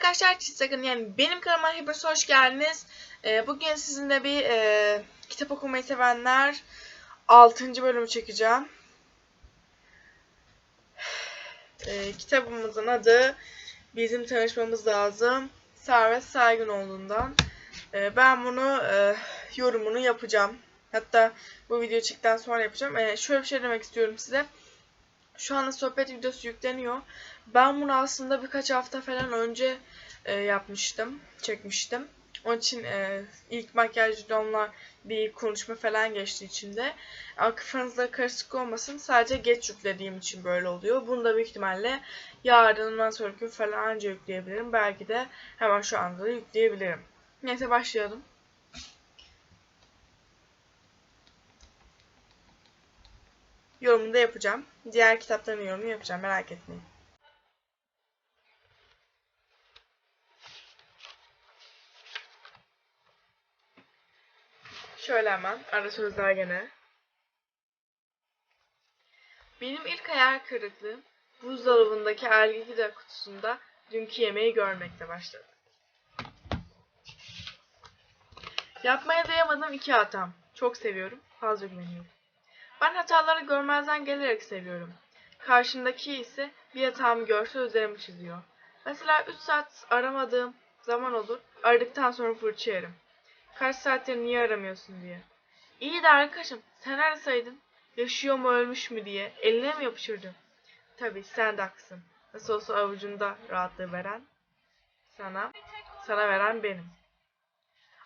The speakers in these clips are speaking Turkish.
arkadaşlar Çizsakın yani benim kanalıma hepiniz hoş geldiniz. Ee, bugün sizinle bir e, kitap okumayı sevenler 6. bölümü çekeceğim. Ee, kitabımızın adı Bizim Tanışmamız Lazım. Servet Saygınoğlu'ndan. Ee, ben bunu e, yorumunu yapacağım. Hatta bu video çıktıktan sonra yapacağım. Ee, şöyle bir şey demek istiyorum size. Şu anda sohbet videosu yükleniyor. Ben bunu aslında birkaç hafta falan önce e, yapmıştım, çekmiştim. Onun için e, ilk makyaj videomla bir konuşma falan geçti içinde. Ama kafanızda karışık olmasın. Sadece geç yüklediğim için böyle oluyor. Bunu da büyük ihtimalle yarından sonraki gün falan anca yükleyebilirim. Belki de hemen şu anda da yükleyebilirim. Neyse başlayalım. Yorumunu da yapacağım. Diğer kitapların yorumunu yapacağım. Merak etmeyin. Şöyle hemen ara sözler gene. Benim ilk hayal kırıklığım buzdolabındaki Algida kutusunda dünkü yemeği görmekle başladı. Yapmaya dayamadığım iki hatam. Çok seviyorum, fazla güveniyorum. Ben hataları görmezden gelerek seviyorum. Karşımdaki ise bir hatamı görse üzerimi çiziyor. Mesela 3 saat aramadığım zaman olur, aradıktan sonra fırça yerim. Kaç saattir niye aramıyorsun diye. İyi de arkadaşım sen arasaydın yaşıyor mu ölmüş mü diye eline mi yapışırdın? Tabii sen de haklısın. Nasıl olsa avucunda rahatlığı veren sana, sana veren benim.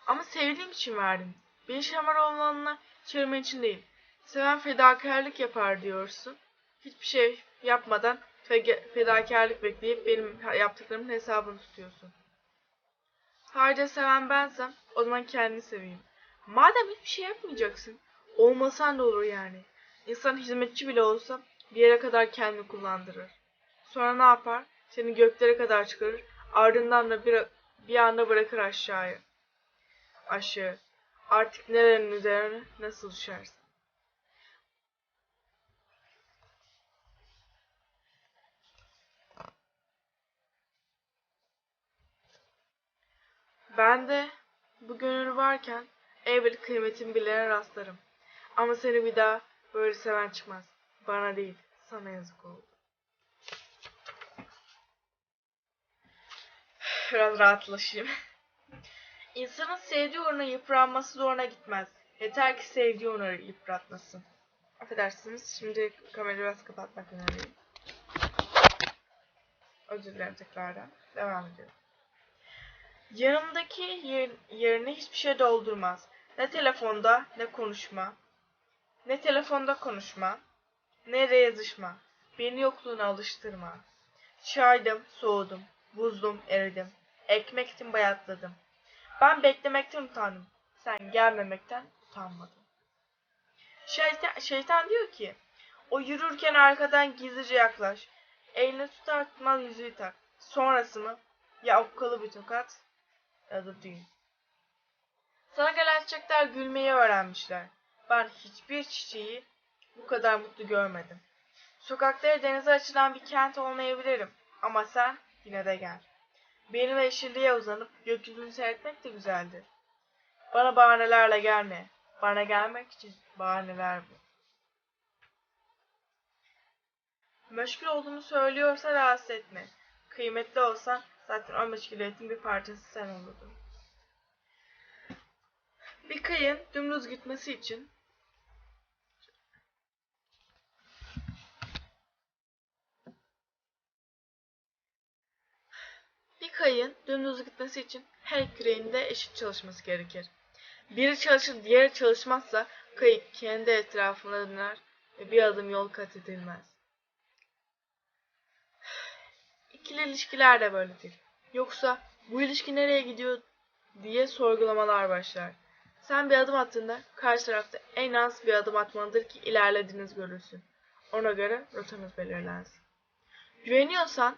Ama sevdiğim için verdim. Beni Şamaroğlan'la çevirmen için değil. Seven fedakarlık yapar diyorsun. Hiçbir şey yapmadan fe- fedakarlık bekleyip benim yaptıklarımın hesabını tutuyorsun. Harca seven bensem o zaman kendini seveyim. Madem hiçbir şey yapmayacaksın, olmasan da olur yani. İnsan hizmetçi bile olsa bir yere kadar kendini kullandırır. Sonra ne yapar? Seni göklere kadar çıkarır, ardından da bir, bir anda bırakır aşağıya. Aşağı. Artık nelerin üzerine nasıl düşersin? Ben de bu gönül varken elbet kıymetin bilene rastlarım. Ama seni bir daha böyle seven çıkmaz. Bana değil, sana yazık oldu. Biraz rahatlaşayım. İnsanın sevdiği uğruna yıpranması zoruna gitmez. Yeter ki sevdiği onu yıpratmasın. Affedersiniz, şimdi kamerayı biraz kapatmak önemliyim. Özür dilerim tekrardan. Devam ediyorum. Yanımdaki yer, yerine hiçbir şey doldurmaz. Ne telefonda ne konuşma. Ne telefonda konuşma. Ne de yazışma. Beni yokluğuna alıştırma. Çaydım, soğudum. Buzdum, eridim. Ekmektim, bayatladım. Ben beklemekten utandım. Sen gelmemekten utanmadın. Şeytan, şeytan diyor ki, o yürürken arkadan gizlice yaklaş. Elini tutar tutmaz yüzüğü tak. Sonrası mı? Ya okkalı bir tokat da düğün. Sana gelen çiçekler gülmeyi öğrenmişler. Ben hiçbir çiçeği bu kadar mutlu görmedim. Sokakları denize açılan bir kent olmayabilirim. Ama sen yine de gel. Benim yeşilliğe uzanıp gökyüzünü seyretmek de güzeldir. Bana bahanelerle gelme. Bana gelmek için bahaneler bu. Meşgul olduğumu söylüyorsa rahatsız etme. Kıymetli olsan zaten o meşguliyetin bir parçası sen olurdun. Bir kayın dümdüz gitmesi için bir kayın dümdüz gitmesi için her iki küreğin de eşit çalışması gerekir. Biri çalışır diğeri çalışmazsa kayık kendi etrafına döner ve bir adım yol kat edilmez. İkili ilişkiler de böyledir. Yoksa bu ilişki nereye gidiyor diye sorgulamalar başlar. Sen bir adım attığında karşı tarafta en az bir adım atmalıdır ki ilerlediğiniz görülsün. Ona göre rotanız belirlensin. Güveniyorsan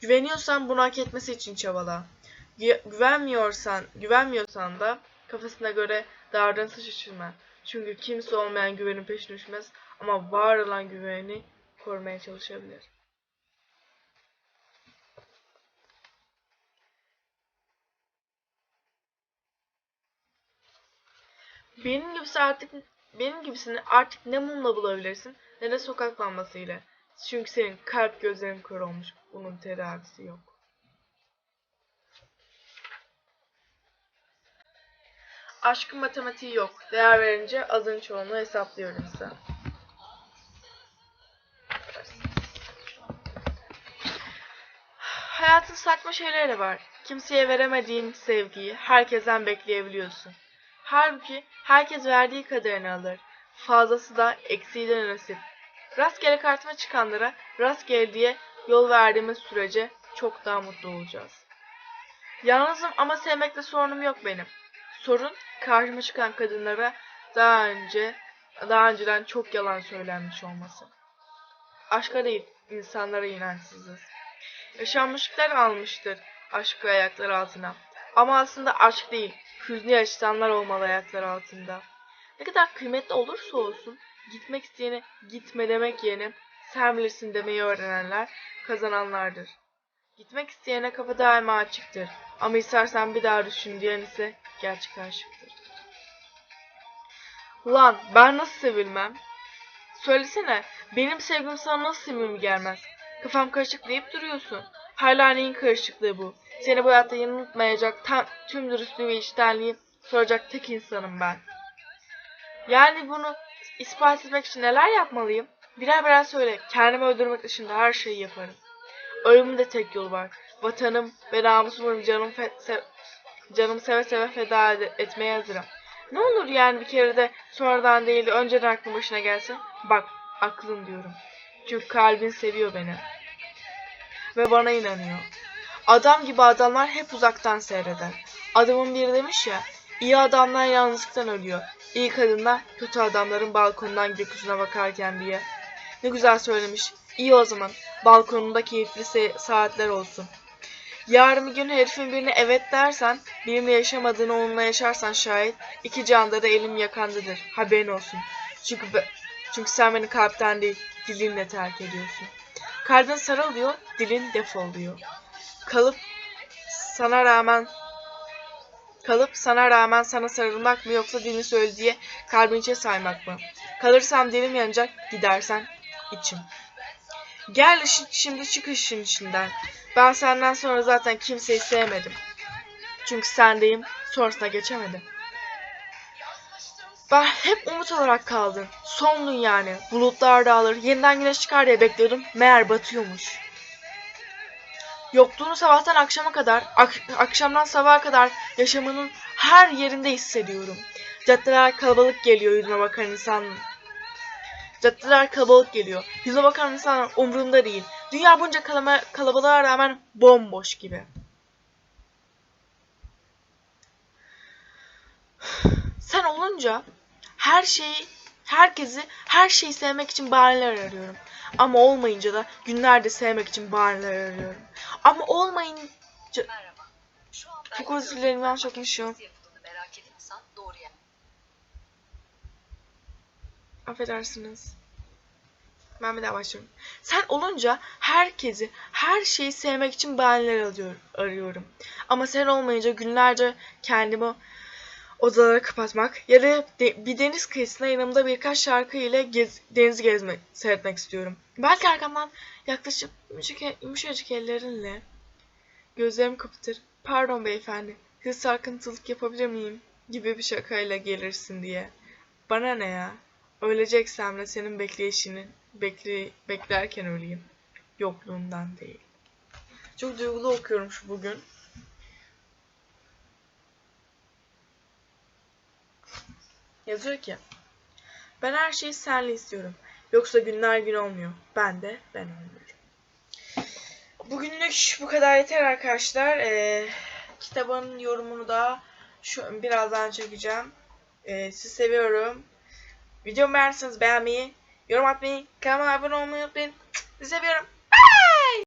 Güveniyorsan bunu hak etmesi için çabala. Gü- güvenmiyorsan, güvenmiyorsan da kafasına göre davranışa şaşırma. Çünkü kimse olmayan güvenin peşine düşmez ama var olan güveni korumaya çalışabilir. Benim gibisi artık benim gibisini artık ne mumla bulabilirsin ne de sokak lambasıyla. Çünkü senin kalp gözlerin kör olmuş. Bunun tedavisi yok. Aşkın matematiği yok. Değer verince azın çoğunu hesaplıyorum size. Hayatın saçma şeyleri var. Kimseye veremediğin sevgiyi herkesten bekleyebiliyorsun. Halbuki herkes verdiği kadarını alır. Fazlası da eksiği de nasip. Rastgele kartıma çıkanlara rastgele diye yol verdiğimiz sürece çok daha mutlu olacağız. Yalnızım ama sevmekte sorunum yok benim. Sorun karşıma çıkan kadınlara daha önce daha önceden çok yalan söylenmiş olması. Aşka değil, insanlara inançsızız. Yaşanmışlıklar almıştır aşkı ayaklar altına. Ama aslında aşk değil, hüznü yaşayanlar olmalı ayaklar altında. Ne kadar kıymetli olursa olsun, gitmek isteyene gitme demek yerine sen bilirsin demeyi öğrenenler kazananlardır. Gitmek isteyene kapı daima açıktır. Ama istersen bir daha düşün diyen ise gerçek aşıktır. Ulan ben nasıl sevilmem? Söylesene benim sevgim sana nasıl samimi gelmez? Kafam karışık deyip duruyorsun. Hala neyin karışıklığı bu? Seni bu hayatta yanıltmayacak tam, tüm dürüstlüğü ve içtenliği soracak tek insanım ben. Yani bunu ispat etmek için neler yapmalıyım? Birer birer söyle. Kendimi öldürmek dışında her şeyi yaparım. Ölümün de tek yolu var. Vatanım ve namusumu canım, se- canım seve seve feda ed- etmeye hazırım. Ne olur yani bir kere de sonradan değil de önceden aklın başına gelsin. Bak aklın diyorum. Çünkü kalbin seviyor beni. Ve bana inanıyor. Adam gibi adamlar hep uzaktan seyreder. Adamın biri demiş ya, iyi adamlar yalnızlıktan ölüyor. İyi kadınlar kötü adamların balkondan gökyüzüne bakarken diye. Ne güzel söylemiş. İyi o zaman. Balkonunda keyifli saatler olsun. Yarın bir gün herifin birine evet dersen, benimle yaşamadığını onunla yaşarsan şayet, iki canda da elim yakandadır. Haberin olsun. Çünkü çünkü sen beni kalpten değil, dilinle terk ediyorsun. Kalbin sarıl diyor, dilin defol diyor. Kalıp sana rağmen kalıp sana rağmen sana sarılmak mı yoksa dilini söyle diye kalbince saymak mı? Kalırsam dilim yanacak, gidersen içim. Gel şimdi çık işin içinden. Ben senden sonra zaten kimseyi sevmedim. Çünkü sendeyim, sonrasına geçemedim. Ben hep umut olarak kaldın. Sondun yani. Bulutlar dağılır, yeniden güneş çıkar diye bekliyordum. Meğer batıyormuş. Yokluğunu sabahtan akşama kadar, ak- akşamdan sabaha kadar yaşamının her yerinde hissediyorum. Caddeler kalabalık geliyor yüzüme bakan insan. Caddeler kalabalık geliyor. Yüzüme bakan insan umrunda değil. Dünya bunca kalama, kalabalığa rağmen bomboş gibi. Sen olunca her şeyi, herkesi, her şeyi sevmek için bahaneler arıyorum. Ama olmayınca da günlerde sevmek için bahaneler arıyorum. Ama olmayınca... Merhaba. Şu anda Çok özür dilerim ben çok yaşıyorum. Affedersiniz. Ben bir daha başlıyorum. Sen olunca herkesi, her şeyi sevmek için bahaneler alıyorum, arıyorum. Ama sen olmayınca günlerce kendimi odalara kapatmak ya da de- bir deniz kıyısına yanımda birkaç şarkı ile gez, denizi gezmek, seyretmek istiyorum. Belki arkamdan yaklaşıp yumuşacık, ellerinle gözlerimi kapatır. Pardon beyefendi, hız sarkıntılık yapabilir miyim? gibi bir şakayla gelirsin diye. Bana ne ya? Öleceksem de senin bekleyişini bekle, beklerken öleyim. Yokluğundan değil. Çok duygulu okuyorum şu bugün. Yazıyor ki Ben her şeyi senle istiyorum. Yoksa günler gün olmuyor. Ben de ben olmuyorum. Bugünlük bu kadar yeter arkadaşlar. Ee, kitabın yorumunu da şu birazdan çekeceğim. Ee, sizi seviyorum. Videomu beğendiyseniz beğenmeyi, yorum atmayı, kanalıma abone olmayı unutmayın. Sizi seviyorum.